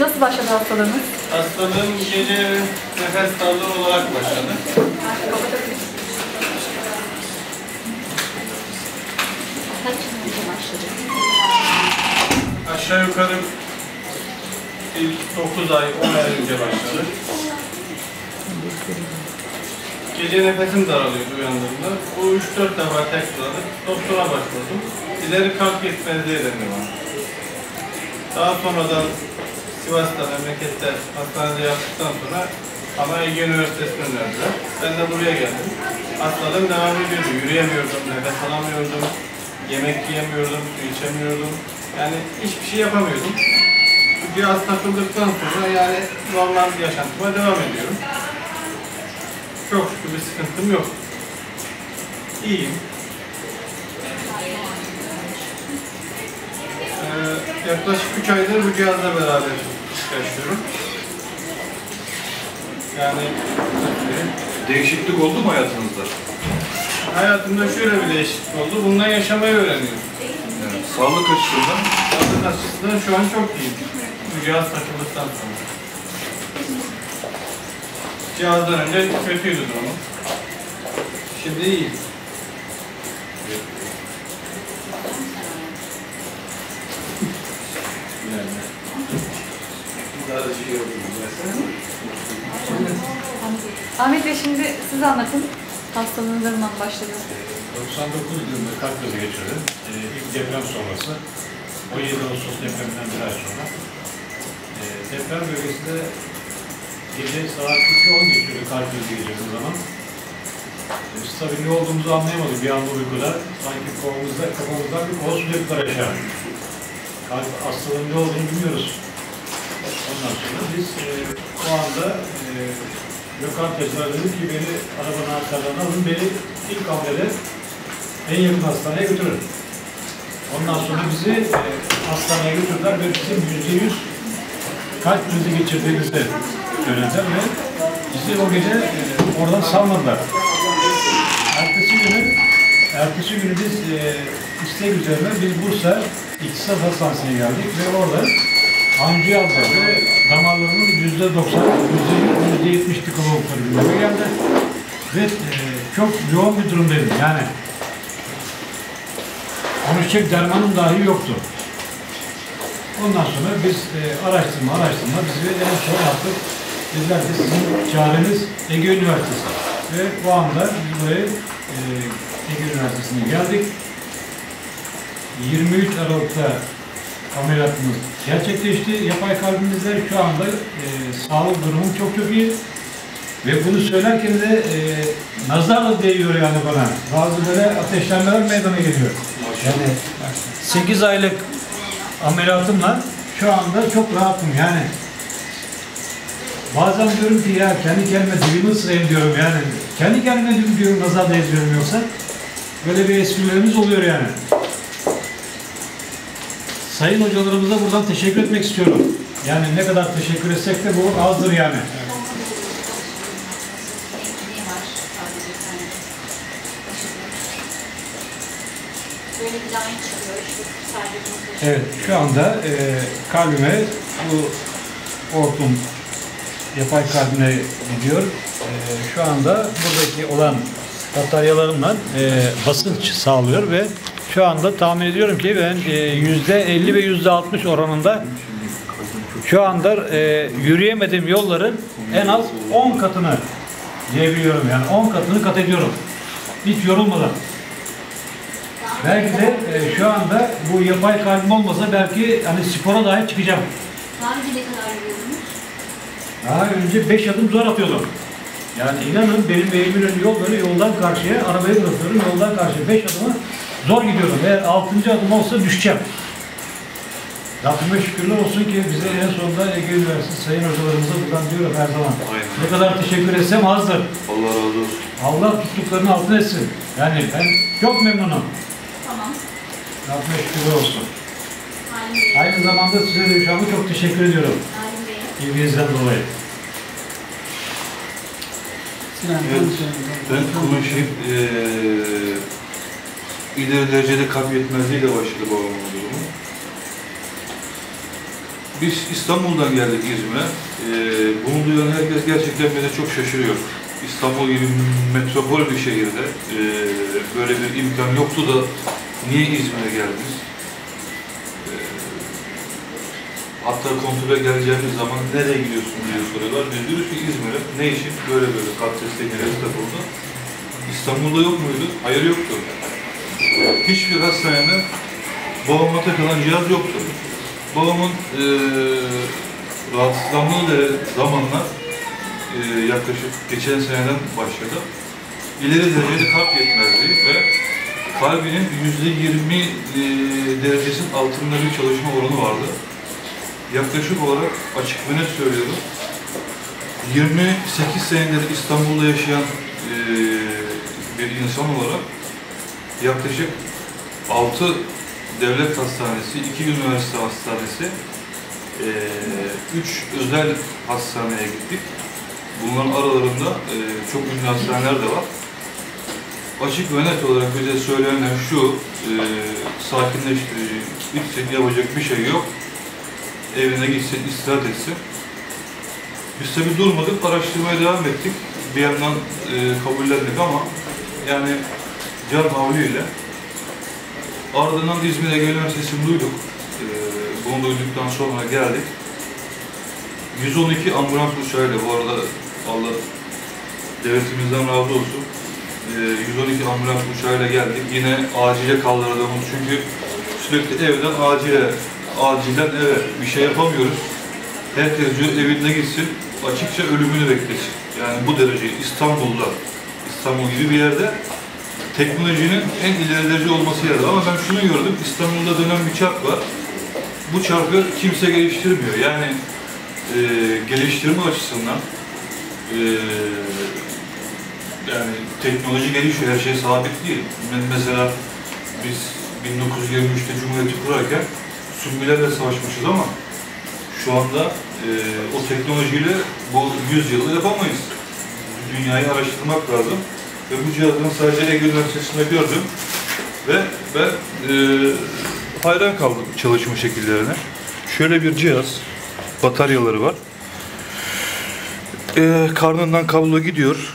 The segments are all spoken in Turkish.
Nasıl başladı hastalığınız? Hastalığım gece nefes darlığı olarak başladı. Aşağı yukarı ilk 9 ay, 10 ay önce başladı. Gece nefesim daralıyordu uyandığımda. Bu 3-4 defa tekrarladı. Doktora başvurdum. İleri kalp yetmezliği dendi bana. Daha sonradan Sivas'ta, memlekette hastanede yaptıktan sonra ama Ege Üniversitesi'ne önerdiler. Ben de buraya geldim. Hastalığım devam ediyordu. Yürüyemiyordum, nefes alamıyordum, yemek yiyemiyordum, su içemiyordum. Yani hiçbir şey yapamıyordum. Bu cihaz takıldıktan sonra yani normal yaşantıma devam ediyorum. Çok şükür bir sıkıntım yok. İyiyim. Ee, yaklaşık 3 aydır bu cihazla beraber yaşıyorum. Yani Değişiklik oldu mu hayatınızda? hayatımda şöyle bir değişiklik oldu. Bundan yaşamayı öğreniyorum. Evet. Sağlık açısından Sağlık açısından şu an çok iyiyim. Bu cihaz takıldıktan sonra. Cihazdan önce kötüydü durumu. Şimdi iyi. Ahmet Bey şimdi siz anlatın. Hastalığınız ne zaman başladı? 99 yılında kalp krizi geçirdim. Ee, ilk deprem sonrası. 17 Ağustos depreminden bir ay sonra. Ee, deprem bölgesinde gece saat 2.10 geçiyordu kalp krizi geçirdiğim zaman. Ee, Biz tabii ne olduğumuzu anlayamadık bir anda uykuda. Sanki kolumuzda, kafamızdan bir kol sucuklar aşağı. Kalp hastalığının ne olduğunu bilmiyoruz. Ondan biz e, o anda e, lokantacılar dedi ki beni arabanın arkadan alın, beni ilk hamlede en yakın hastaneye götürün. Ondan sonra bizi e, hastaneye götürdüler ve bizim yüzde yüz kalp krizi geçirdiğimizi söylediler ve bizi o gece e, oradan salmadılar. Ertesi günü, ertesi günü biz e, istek üzerine biz Bursa İktisat Hastanesi'ne geldik ve orada Aldılar ve damarlarımın yüzde doksan, yüzde yetmiş tıkalıkları gündeme geldi. Ve e, çok yoğun bir durumdaydım yani. Konuşacak dermanım dahi yoktu. Ondan sonra biz e, araştırma araştırma bizi en son yaptık. Dediler ki sizin çareniz Ege Üniversitesi. Ve o anda biz buraya e, Ege Üniversitesi'ne geldik. 23 Aralık'ta ameliyatımız gerçekleşti. Yapay kalbimizde şu anda e, sağlık durumum çok çok iyi. Ve bunu söylerken de e, nazarla değiyor yani bana. Bazı böyle ateşlenmeler meydana geliyor. Yani 8 aylık ameliyatımla şu anda çok rahatım yani. Bazen diyorum ki ya kendi kendime dilimi ısırayım diyorum yani. Kendi kendime diyorum nazar değdiriyorum yoksa. Böyle bir esprilerimiz oluyor yani. Sayın hocalarımıza buradan teşekkür etmek istiyorum. Yani ne kadar teşekkür etsek de bu azdır yani. Evet, şu anda e, kalbime bu hortum yapay kalbine gidiyor. E, şu anda buradaki olan bataryalarımla e, basınç sağlıyor ve şu anda tahmin ediyorum ki ben e, yüzde 50 ve yüzde 60 oranında şu anda e, yürüyemediğim yolların en az 10 katını diyebiliyorum yani 10 katını kat ediyorum. Hiç yorulmadan. Belki de e, şu anda bu yapay kalbim olmasa belki hani spora dahi çıkacağım. Daha önce ne kadar yürüyordunuz? Daha önce 5 adım zor atıyordum. Yani inanın benim evimin önü yol böyle yoldan karşıya arabayı bırakıyorum yoldan karşıya 5 adımı zor gidiyorum. Eğer 6. adım olsa düşeceğim. Rabbime şükürler olsun ki bize en sonunda Ege Üniversitesi sayın hocalarımıza buradan diyorum her zaman. Aynen. Ne kadar teşekkür etsem azdır. Allah razı olsun. Allah tuttuklarını altın etsin. Yani ben çok memnunum. Tamam. Rabbime şükürler olsun. Aynı zamanda size de anda çok teşekkür ediyorum. Bey. İlginizden dolayı. Evet, ben konuşayım. Ee, ileri derecede kalp yetmezliğiyle başladı babamın durumu. biz İstanbul'dan geldik İzmir'e. Ee, bunu duyan herkes gerçekten beni çok şaşırıyor. İstanbul gibi metropol bir şehirde ee, böyle bir imkan yoktu da niye İzmir'e geldiniz? Ee, hatta kontrole geleceğimiz zaman nereye gidiyorsun diye soruyorlar. Biz diyoruz ki İzmir'e. Ne için? Böyle böyle kalp teknolojisi takıldı. İstanbul'da yok muydu? Hayır yoktu. Hiçbir hastanede babama takılan cihaz yoktu. Babamın eee rahatsızlandığı zamanlar eee, yaklaşık geçen seneden başladı. İleri derecede kalp yetmezliği ve kalbinin yüzde yirmi eee, derecesinin altında bir çalışma oranı vardı. Yaklaşık olarak açık ve net söylüyorum. 28 senedir İstanbul'da yaşayan eee, bir insan olarak yaklaşık 6 devlet hastanesi, 2 üniversite hastanesi, 3 özel hastaneye gittik. Bunların aralarında çok ünlü hastaneler de var. Açık ve net olarak bize söylenen şu, sakinleştirici, gitsin yapacak bir şey yok. Evine gitsin, istirahat etsin. Biz tabi durmadık, araştırmaya devam ettik. Bir yandan kabullendik ama yani can havliyle ardından İzmir'e gelen sesini duyduk. E, bunu duyduktan sonra geldik. 112 ambulans uçağıyla bu arada Allah devletimizden razı olsun. E, 112 ambulans uçağıyla geldik. Yine acile kaldırdığımız çünkü sürekli evden acile, acilen eve bir şey yapamıyoruz. Herkes diyor evinde gitsin, açıkça ölümünü beklesin. Yani bu derece İstanbul'da, İstanbul gibi bir yerde teknolojinin en ileri derece olması yerde. Ama ben şunu gördüm, İstanbul'da dönen bir çark var. Bu çarkı kimse geliştirmiyor. Yani e, geliştirme açısından e, yani teknoloji gelişiyor, her şey sabit değil. Me- Mesela biz 1923'te Cumhuriyeti kurarken süngülerle savaşmışız ama şu anda e, o teknolojiyle bu 100 yılı yapamayız. Dünyayı araştırmak lazım. Ve bu cihazın sadece Ege Üniversitesi'nde gördüm. Ve ben e, hayran kaldım çalışma şekillerine. Şöyle bir cihaz, bataryaları var. E, karnından kablo gidiyor.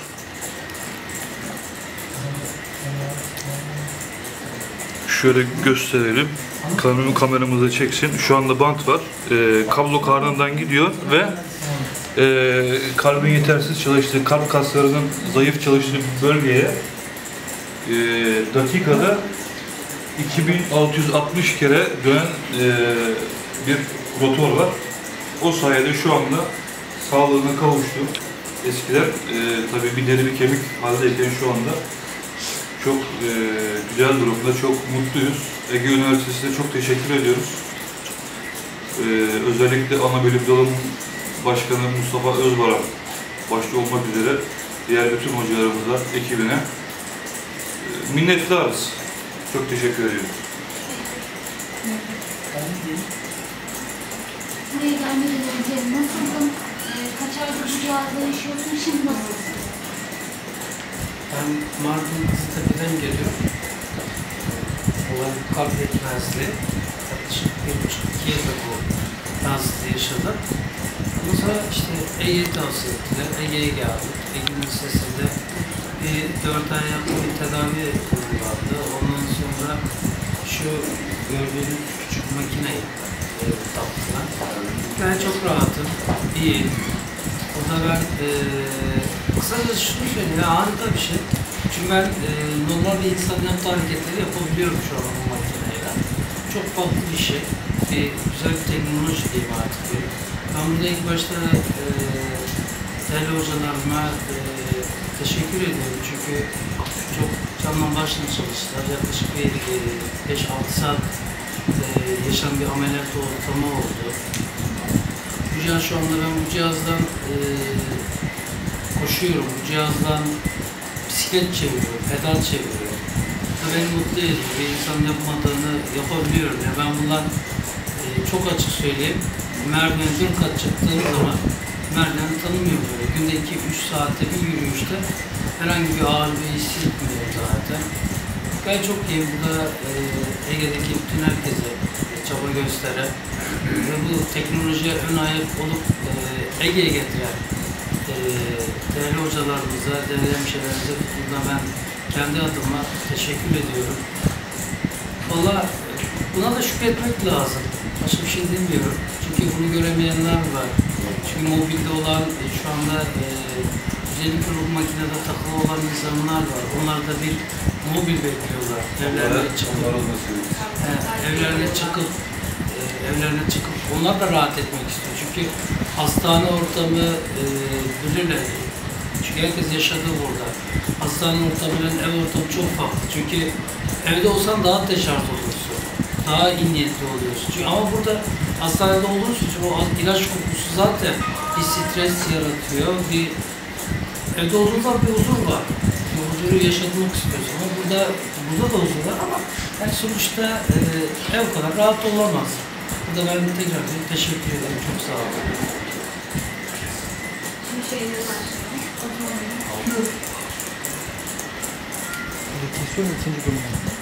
Şöyle gösterelim. Kamera, kameramızda çeksin. Şu anda bant var. Ee, kablo karnından gidiyor ve e, kalbin yetersiz çalıştığı, kalp kaslarının zayıf çalıştığı bölgeye e, dakikada 2660 kere dönen e, bir rotor var. O sayede şu anda sağlığına kavuştu. Eskiler e, tabii bir deri bir kemik haldeyken şu anda çok e, güzel durumda, çok mutluyuz. Ege Üniversitesi'ne çok teşekkür ediyoruz. E, özellikle ana bölüm dalım başkanı Mustafa Özbaran başta olmak üzere diğer bütün hocalarımıza, ekibine e, minnettarız. Çok teşekkür ediyoruz. Buraya gelmeden önce nasıldın? Kaç aydır bu cihazla yaşıyorsun? Şimdi nasılsın? Ben Mardin Kızıltepe'den geliyorum. Olan kalp yetmezliği. Yaklaşık bir buçuk iki yılda bu rahatsızlığı yaşadım. Sonra işte Ege'yi tavsiye ettiler. Ege'ye geldik. Ege'nin lisesinde bir dört ay bir tedavi uygulandı. Ondan sonra şu gördüğünüz küçük makineyi e, taktılar. Ben çok rahatım, iyi. O da ben e, kısaca şunu söyleyeyim, harika bir şey. Çünkü ben e, normal bir insan yaptığı hareketleri yapabiliyorum şu an bu makineyle. Çok farklı bir şey. Bir, güzel bir teknoloji diyeyim artık. bir. Ben ilk başta e, değerli hocalarıma e, teşekkür ediyorum. Çünkü çok canla başla çalıştılar. Yaklaşık bir e, 5-6 saat e, yaşam bir ameliyat ortamı oldu. Bu cihaz şu anda ben bu cihazdan e, koşuyorum. Bu cihazdan bisiklet çeviriyorum, pedal çeviriyorum. Bu beni mutlu ediyor. Bir insan yapmadığını yapabiliyorum. Ya ben bundan e, çok açık söyleyeyim. Merdiven bir kat çıktığım zaman merdiveni tanımıyorum böyle. Günde 2-3 saatte bir yürüyüşte herhangi bir ağırlığı hissetmiyorum zaten. Gayet çok iyi. Burada e, Ege'deki bütün herkese çaba gösteren ve bu teknolojiye ön ayak olup e, Ege'ye getiren e, değerli hocalarımıza, değerli hemşehrilerimize burada ben kendi adıma teşekkür ediyorum. Valla buna da şükretmek lazım. Başka bir şey demiyorum. Çünkü bunu göremeyenler var. Çünkü mobilde olan e, şu anda e, özellikle bu makinede takılı olan insanlar var. Onlar da bir mobil bekliyorlar. Evlerine çıkıp, da söyleyeyim. he, evlerine çıkıp e, evlerine çıkıp onlar da rahat etmek istiyor. Çünkü hastane ortamı e, bilirler. Çünkü herkes yaşadı burada. Hastane ortamıyla ev ortamı çok farklı. Çünkü evde olsan daha deşarj olursun. Daha iyi niyetli oluyorsun. Çünkü ama burada hastanede olduğun için o ilaç kokusu zaten bir stres yaratıyor. Bir evde olduğun zaman bir huzur var. Bir huzuru yaşatmak istiyorsun. Ama burada, burada da huzur var ama yani sonuçta e, ev kadar rahat olamaz. Burada ben tekrar bir teşekkür ederim. Çok sağ olun. Bir şeyle başlayalım. O zaman Kesiyor mu ikinci bölümü?